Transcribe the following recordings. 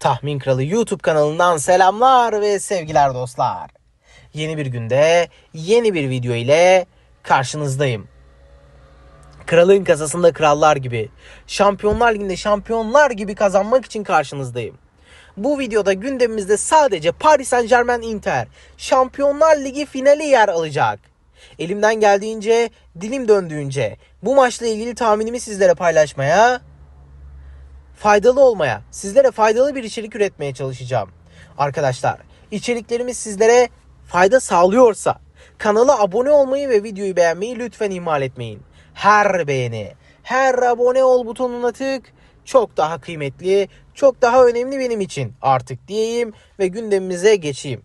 Tahmin Kralı YouTube kanalından selamlar ve sevgiler dostlar. Yeni bir günde yeni bir video ile karşınızdayım. Kralın kasasında krallar gibi, Şampiyonlar Ligi'nde şampiyonlar gibi kazanmak için karşınızdayım. Bu videoda gündemimizde sadece Paris Saint Germain Inter Şampiyonlar Ligi finali yer alacak. Elimden geldiğince, dilim döndüğünce bu maçla ilgili tahminimi sizlere paylaşmaya faydalı olmaya, sizlere faydalı bir içerik üretmeye çalışacağım. Arkadaşlar, içeriklerimiz sizlere fayda sağlıyorsa kanala abone olmayı ve videoyu beğenmeyi lütfen ihmal etmeyin. Her beğeni, her abone ol butonuna tık çok daha kıymetli, çok daha önemli benim için artık diyeyim ve gündemimize geçeyim.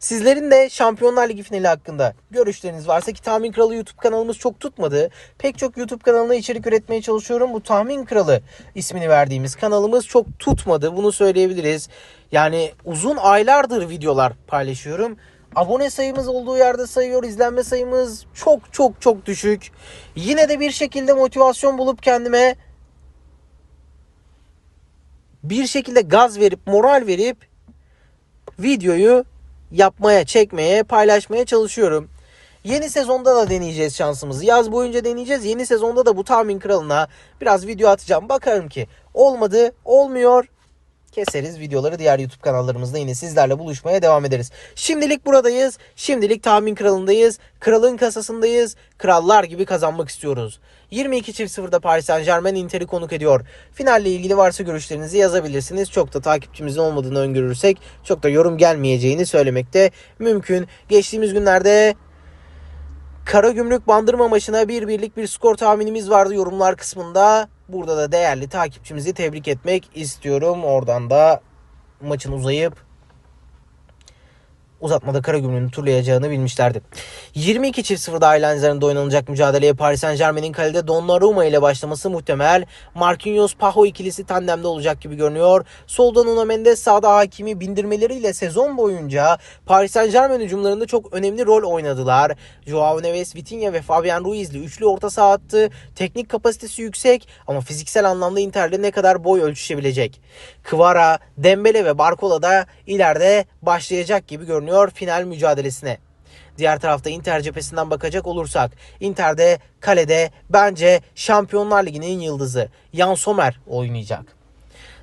Sizlerin de Şampiyonlar Ligi finali hakkında görüşleriniz varsa ki Tahmin Kralı YouTube kanalımız çok tutmadı. Pek çok YouTube kanalına içerik üretmeye çalışıyorum. Bu Tahmin Kralı ismini verdiğimiz kanalımız çok tutmadı. Bunu söyleyebiliriz. Yani uzun aylardır videolar paylaşıyorum. Abone sayımız olduğu yerde sayıyor. izlenme sayımız çok çok çok düşük. Yine de bir şekilde motivasyon bulup kendime bir şekilde gaz verip moral verip videoyu yapmaya, çekmeye, paylaşmaya çalışıyorum. Yeni sezonda da deneyeceğiz şansımızı. Yaz boyunca deneyeceğiz. Yeni sezonda da bu tahmin kralına biraz video atacağım. Bakarım ki olmadı, olmuyor. Keseriz videoları diğer YouTube kanallarımızda yine sizlerle buluşmaya devam ederiz. Şimdilik buradayız. Şimdilik tahmin kralındayız. Kralın kasasındayız. Krallar gibi kazanmak istiyoruz. 22 çift 0'da Paris Saint Germain Inter'i konuk ediyor. Finalle ilgili varsa görüşlerinizi yazabilirsiniz. Çok da takipçimizin olmadığını öngörürsek çok da yorum gelmeyeceğini söylemek de mümkün. Geçtiğimiz günlerde Karagümrük Bandırma maçına bir birlik bir skor tahminimiz vardı yorumlar kısmında. Burada da değerli takipçimizi tebrik etmek istiyorum. Oradan da maçın uzayıp uzatmada Karagümrük'ün turlayacağını bilmişlerdi. 22 çift 0'da Aylanzer'in oynanacak mücadeleye Paris Saint Germain'in kalede Donnarumma ile başlaması muhtemel. Marquinhos Paho ikilisi tandemde olacak gibi görünüyor. Solda Nuno Mendes sağda Hakimi bindirmeleriyle sezon boyunca Paris Saint Germain hücumlarında çok önemli rol oynadılar. Joao Neves, Vitinha ve Fabian Ruiz'li üçlü orta saha attı. Teknik kapasitesi yüksek ama fiziksel anlamda Inter'de ne kadar boy ölçüşebilecek. Kvara, Dembele ve Barcola da ileride başlayacak gibi görünüyor final mücadelesine. Diğer tarafta Inter cephesinden bakacak olursak Inter'de kalede bence Şampiyonlar Ligi'nin yıldızı Jan Sommer oynayacak.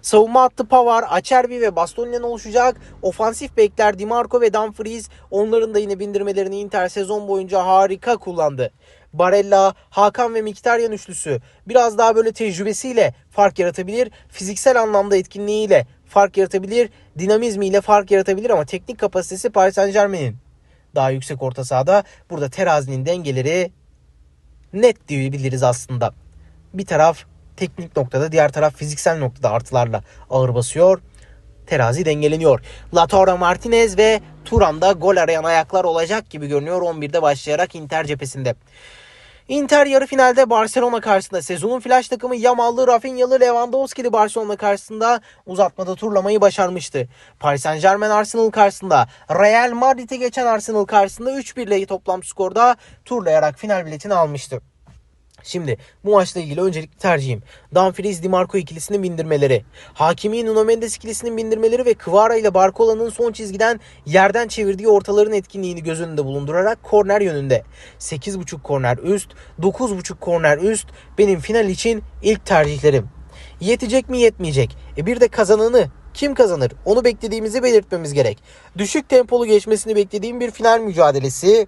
Savunma hattı Pavar, Acerbi ve Bastoni'den oluşacak. Ofansif bekler Dimarco ve Dumfries onların da yine bindirmelerini Inter sezon boyunca harika kullandı. Barella, Hakan ve Mkhitaryan üçlüsü biraz daha böyle tecrübesiyle fark yaratabilir. Fiziksel anlamda etkinliğiyle fark yaratabilir. Dinamizmiyle fark yaratabilir ama teknik kapasitesi Paris Saint Germain'in daha yüksek orta sahada. Burada terazinin dengeleri net diyebiliriz aslında. Bir taraf teknik noktada diğer taraf fiziksel noktada artılarla ağır basıyor. Terazi dengeleniyor. Lautaro Martinez ve Turan'da gol arayan ayaklar olacak gibi görünüyor 11'de başlayarak Inter cephesinde. Inter yarı finalde Barcelona karşısında sezonun flash takımı Yamallı, Rafinha'lı, Lewandowski'li Barcelona karşısında uzatmada turlamayı başarmıştı. Paris Saint Germain Arsenal karşısında Real Madrid'e geçen Arsenal karşısında 3-1 ile toplam skorda turlayarak final biletini almıştı. Şimdi bu maçla ilgili öncelikli tercihim Dumfries Dimarco ikilisinin bindirmeleri. Hakimi Nuno Mendes ikilisinin bindirmeleri ve Kvara ile Barcola'nın son çizgiden yerden çevirdiği ortaların etkinliğini göz önünde bulundurarak korner yönünde. 8.5 korner üst, 9.5 korner üst benim final için ilk tercihlerim. Yetecek mi yetmeyecek. E bir de kazananı kim kazanır? Onu beklediğimizi belirtmemiz gerek. Düşük tempolu geçmesini beklediğim bir final mücadelesi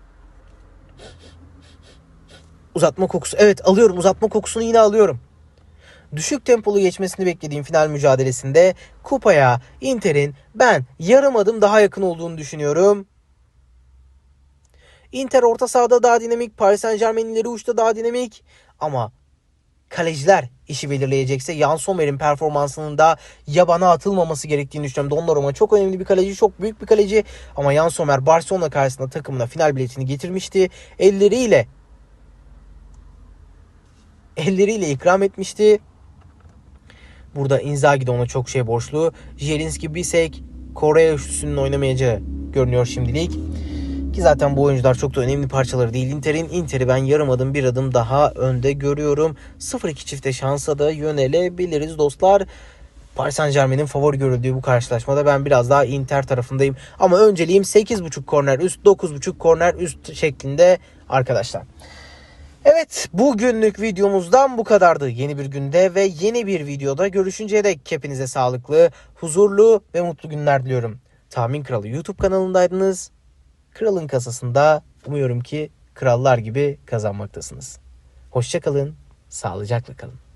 uzatma kokusu. Evet alıyorum uzatma kokusunu yine alıyorum. Düşük tempolu geçmesini beklediğim final mücadelesinde kupaya Inter'in ben yarım adım daha yakın olduğunu düşünüyorum. Inter orta sahada daha dinamik, Paris Saint Germain ileri uçta daha dinamik ama kaleciler işi belirleyecekse Jan Sommer'in performansının da yabana atılmaması gerektiğini düşünüyorum. Donnarumma çok önemli bir kaleci, çok büyük bir kaleci ama Jan Sommer Barcelona karşısında takımına final biletini getirmişti. Elleriyle elleriyle ikram etmişti. Burada Inzaghi de ona çok şey borçlu. Jelinski, Bisek, Korea üçlüsünün oynamayacağı görünüyor şimdilik. Ki zaten bu oyuncular çok da önemli parçaları değil Inter'in. Inter'i ben yarım adım bir adım daha önde görüyorum. 0-2 çifte şansa da yönelebiliriz dostlar. Paris Saint Germain'in favori görüldüğü bu karşılaşmada ben biraz daha Inter tarafındayım. Ama önceliğim 8.5 korner üst 9.5 korner üst şeklinde arkadaşlar. Evet bugünlük videomuzdan bu kadardı. Yeni bir günde ve yeni bir videoda görüşünceye dek hepinize sağlıklı, huzurlu ve mutlu günler diliyorum. Tahmin Kralı YouTube kanalındaydınız. Kralın kasasında umuyorum ki krallar gibi kazanmaktasınız. Hoşçakalın, sağlıcakla kalın.